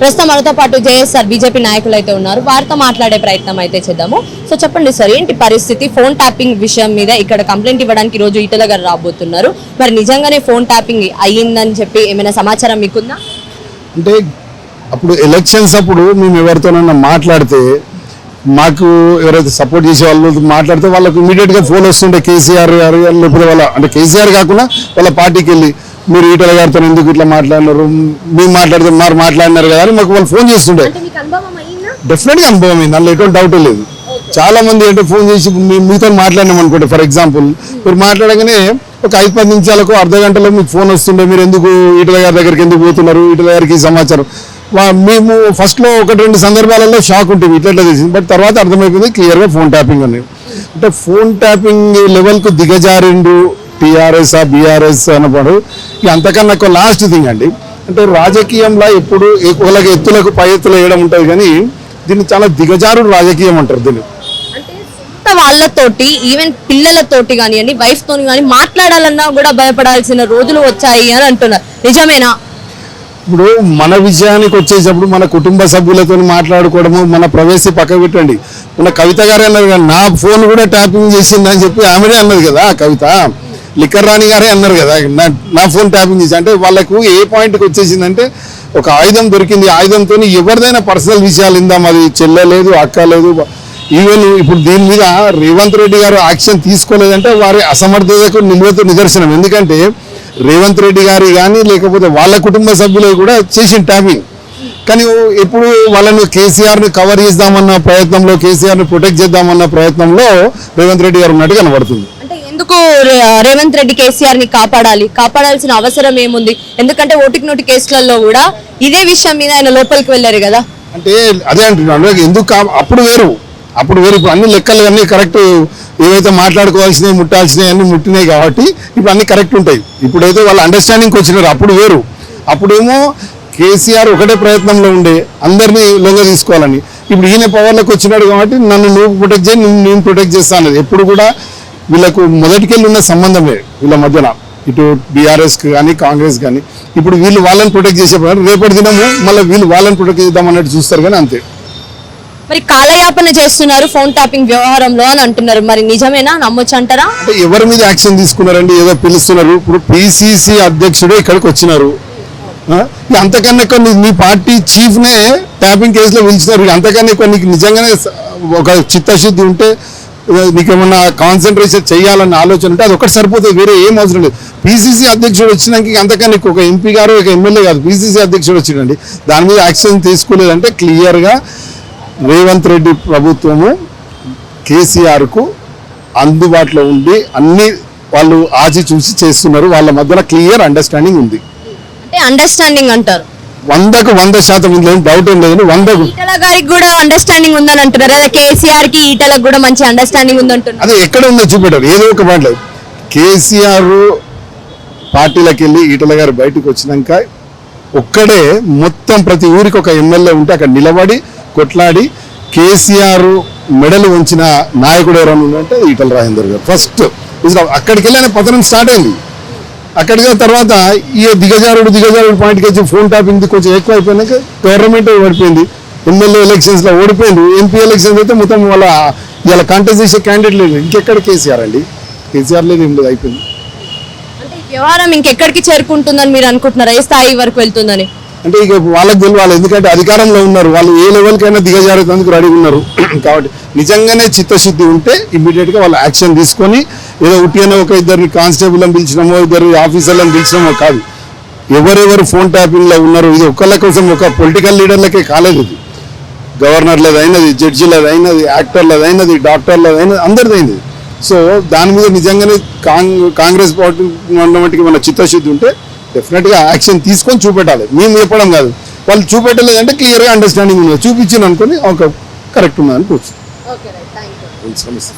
ప్రస్తుతం మనతో పాటు జేఎస్ఆర్ బీజేపీ నాయకులు అయితే ఉన్నారు. వారితో మాట్లాడే ప్రయత్నం అయితే చేద్దాము. సో చెప్పండి సార్ ఏంటి పరిస్థితి? ఫోన్ ట్యాపింగ్ విషయం మీద ఇక్కడ కంప్లైంట్ ఇవ్వడానికి రోజు ఈటల గారు రాబోతున్నారు. మరి నిజంగానే ఫోన్ ట్యాపింగ్ అయ్యిందని చెప్పి ఏమైనా సమాచారం మీకుందా? అంటే అప్పుడు ఎలక్షన్స్ అప్పుడు మేము ఎవరితోనైనా మాట్లాడితే మాకు ఎవరైతే సపోర్ట్ చేసే వాళ్ళు మాట్లాడితే వాళ్ళకు ఇమీడియట్గా ఫోన్ వస్తుండే. కేసీఆర్ గారు లేకపోతే వాళ్ళ అంటే కేసీఆర్ కాకుండా వాళ్ళ పార్టీకి వెళ్ళి మీరు ఈటల గారితో ఎందుకు ఇట్లా మాట్లాడినారు మేము మాట్లాడితే మరి మాట్లాడినారు కదా అని మాకు వాళ్ళు ఫోన్ చేస్తుండే. డెఫినెట్గా అనుభవం అయింది? అందులో ఎటువంటి డౌట్ లేదు. చాలా మంది అంటే ఫోన్ చేసి మీతో మాట్లాడినాం అనుకోండి ఫర్ ఎగ్జాంపుల్ మీరు మాట్లాడగానే ఒక ఐదు పది నిమిషాలకు అర్ధ గంటలో మీకు ఫోన్ వస్తుండే మీరు ఎందుకు ఈటల గారి దగ్గరికి ఎందుకు పోతున్నారు? ఈటల గారికి సమాచారం. మేము ఫస్ట్లో ఒకటి రెండు సందర్భాలలో షాక్ ఉంటుంది ఇట్లా చేసింది. బట్ తర్వాత అర్థమైపోయింది క్లియర్గా ఫోన్ ట్యాపింగ్ అని. అంటే ఫోన్ ట్యాపింగ్ లెవెల్కు దిగజారిండు టీఆర్ఎస్ ఆ బీఆర్ఎస్ అనప్పుడు ఇక అంతకన్నా ఒక లాస్ట్ థింగ్ అండి. అంటే రాజకీయంలో ఎప్పుడు వాళ్ళకి ఎత్తులకు పై ఎత్తులు వేయడం ఉంటుంది కానీ దీన్ని చాలా దిగజారు రాజకీయం అంటారు దీన్ని. వాళ్ళతోటి ఈవెన్ పిల్లలతోటి కానివ్వండి వైఫ్ తోని కానీ మాట్లాడాలన్నా కూడా భయపడాల్సిన రోజులు వచ్చాయి అని అంటున్నారు. నిజమేనా? ఇప్పుడు మన విజయానికి వచ్చేటప్పుడు మన కుటుంబ సభ్యులతో మాట్లాడుకోవడము మన ప్రవేశి పక్క పెట్టండి. మన కవిత గారే అన్నారు కదా నా ఫోన్ కూడా ట్యాపింగ్ చేసింది అని చెప్పి ఆమెనే అన్నది కదా కవిత. లిక్కర్ రాణి గారే అన్నారు కదా. నా నా ఫోన్ ట్యాపింగ్ చేసి. అంటే వాళ్ళకు ఏ పాయింట్కి వచ్చేసిందంటే ఒక ఆయుధం దొరికింది. ఆయుధంతో ఎవరిదైనా పర్సనల్ విషయాలు ఇందాం. అది చెల్లలేదు అక్క లేదు. ఈవెన్ ఇప్పుడు దీని మీద రేవంత్ రెడ్డి గారు యాక్షన్ తీసుకోలేదంటే వారి అసమర్థతకు నిలువతో నిదర్శనం. ఎందుకంటే రేవంత్ రెడ్డి గారి కానీ లేకపోతే వాళ్ళ కుటుంబ సభ్యులు కూడా చేసిన ట్యాపింగ్. కానీ ఎప్పుడు వాళ్ళను కేసీఆర్ని కవర్ చేద్దామన్న ప్రయత్నంలో కేసీఆర్ని ప్రొటెక్ట్ చేద్దామన్న ప్రయత్నంలో రేవంత్ రెడ్డి గారు ఉన్నట్టు కనబడుతుంది. ఎందుకు రేవంత్ రెడ్డి కేసీఆర్ని కాపాడాలి? కాపాడాల్సిన అవసరం ఏముంది? ఎందుకంటే ఓటికి నోటి కేసులలో కూడా ఇదే విషయం మీద ఆయన లోపలికి వెళ్ళారు కదా. అంటే అదే అంటున్నాను ఎందుకు అప్పుడు వేరు. అప్పుడు వేరు. ఇప్పుడు అన్ని లెక్కలు అన్ని కరెక్ట్ ఏవైతే మాట్లాడుకోవాల్సినవి ముట్టాల్సినవి అన్ని ముట్టినాయి కాబట్టి ఇప్పుడు అన్ని కరెక్ట్ ఉంటాయి. ఇప్పుడైతే వాళ్ళ అండర్స్టాండింగ్కి వచ్చినారు అప్పుడు వేరు. అప్పుడేమో కేసీఆర్ ఒకటే ప్రయత్నంలో ఉండే అందరినీ లొంగ తీసుకోవాలని. ఇప్పుడు ఈయన పవర్లోకి వచ్చినాడు కాబట్టి నన్ను నువ్వు ప్రొటెక్ట్ చేయి నేను ప్రొటెక్ట్ చేస్తాను ఎప్పుడు కూడా వీళ్ళకు మొదటికెళ్ళి ఉన్న సంబంధమే వీళ్ళ మధ్యన. ఇటు బీఆర్ఎస్ కానీ కాంగ్రెస్ కానీ ఇప్పుడు వీళ్ళు వాళ్ళని ప్రొటెక్ట్ చేసే రేపటి దినము మళ్ళీ వీళ్ళు వాళ్ళని ప్రొటెక్ట్ చేద్దాం అన్నట్టు చూస్తారు కానీ అంతే. మరి కాలయాపన చేస్తున్నారు ఫోన్ ట్యాపింగ్ వ్యవహారంలో అని అంటున్నారు. మరి నిజమేనా? నమ్మొచ్చు అంటారా? అంటే ఎవరి మీద యాక్షన్ తీసుకున్నారండి? ఏదో పిలుస్తున్నారు. ఇప్పుడు పిసిసి అధ్యక్షుడు ఇక్కడికి వచ్చినారు. అంతకన్నా కొన్ని మీ పార్టీ చీఫ్ నే ట్యాపింగ్ కేసులో పిలిచినారు అంతకన్నా ఎక్కువ నీకు నిజంగానే ఒక చిత్తశుద్ధి ఉంటే నీకేమన్నా కాన్సన్ట్రేషన్ చేయాలన్న ఆలోచన ఉంటే అది ఒకటి సరిపోతుంది వేరే ఏం అవసరం లేదు. పీసీసీ అధ్యక్షుడు వచ్చినాక అంతకన్నా ఒక ఎంపీ గారు ఒక ఎమ్మెల్యే కాదు పీసీసీ అధ్యక్షుడు వచ్చిందండి దాని మీద యాక్షన్ తీసుకోలేదంటే క్లియర్గా రేవంత్ రెడ్డి ప్రభుత్వము కేసీఆర్కు అందుబాటులో ఉండి అన్ని వాళ్ళు ఆచి చూసి చేస్తున్నారు. వాళ్ళ మధ్యన క్లియర్ అండర్స్టాండింగ్ ఉంది. అంటే అండర్స్టాండింగ్ అంటారు. వందకు వంద శాతం ఏం డౌట్ ఏం లేదని వందకు ఈటల గారికి కూడా అండర్స్టాండింగ్ ఉందని అంటున్నారు అదే కేసీఆర్కి ఈటలకు కూడా మంచి అండర్స్టాండింగ్ ఉంది అంటున్నారు. అదే ఎక్కడ ఉందో చూపెట్టారు ఏదో ఒక లేదు కేసీఆర్ పార్టీలకు వెళ్ళి ఈటల గారు బయటకు వచ్చినాక ఒక్కడే మొత్తం ప్రతి ఊరికి ఒక ఎమ్మెల్యే ఉంటే అక్కడ నిలబడి కొట్లాడి కేసీఆర్ మెడలు ఉంచిన నాయకుడు ఎవరైనా ఉన్నారంటే ఈటల రాజేందర్ గారు. ఫస్ట్ అక్కడికి వెళ్ళి పతనం స్టార్ట్ అయింది. అక్కడికి తర్వాత ఈ దిగజారుడు దిగజారుడు పాయింట్కి వచ్చి ఫోన్ టాపింగ్ కొంచెం ఎక్కువ అయిపోయినాక గవర్నమెంట్ ఓడిపోయింది. ఎమ్మెల్యే ఎలక్షన్స్లో ఓడిపోయింది. ఎంపీ ఎలక్షన్స్ అయితే మొత్తం వాళ్ళ ఇలా కంటెస్ట్ చేసే క్యాండిడేట్ లేదు. ఇంకెక్కడ కేసీఆర్ అండి? కేసీఆర్ లేదు ఏం లేదు అయిపోయింది. వ్యవహారం ఇంకెక్కడికి చేరుకుంటుందని మీరు అనుకుంటున్నారా? ఏ స్థాయి వరకు వెళ్తుందని? అంటే ఇక వాళ్ళకి తెలియాలి ఎందుకంటే అధికారంలో ఉన్నారు. వాళ్ళు ఏ లెవెల్కైనా దిగజారేందుకు రెడీ ఉన్నారు. కాబట్టి నిజంగానే చిత్తశుద్ధి ఉంటే ఇమ్మీడియట్గా వాళ్ళు యాక్షన్ తీసుకొని ఏదో ఉట్టిగానే ఒక ఇద్దరిని కానిస్టేబుల్ అని పిలిచినామో ఇద్దరు ఆఫీసర్లను పిలిచినామో కాదు. ఎవరెవరు ఫోన్ ట్యాపింగ్లో ఉన్నారు ఇది ఒక్కళ్ళ కోసం ఒక పొలిటికల్ లీడర్లకే కాలేదు ఇది. గవర్నర్లది అయినది యాక్టర్లదైనది అయినది యాక్టర్లది అయినది డాక్టర్లది అయినది సో దాని మీద నిజంగానే కాంగ్రెస్ పార్టీ ఉన్నప్పటికీ మన చిత్తశుద్ధి ఉంటే డెఫినెట్గా యాక్షన్ తీసుకొని చూపెట్టాలి. మేము చెప్పడం కాదు. వాళ్ళు చూపెట్టలేదంటే క్లియర్గా అండర్స్టాండింగ్ ఉన్నది చూపించింది అనుకొని ఒక కరెక్ట్ ఉన్నదని కూర్చో ఓకే రైట్ థ్యాంక్ యూ సమస్య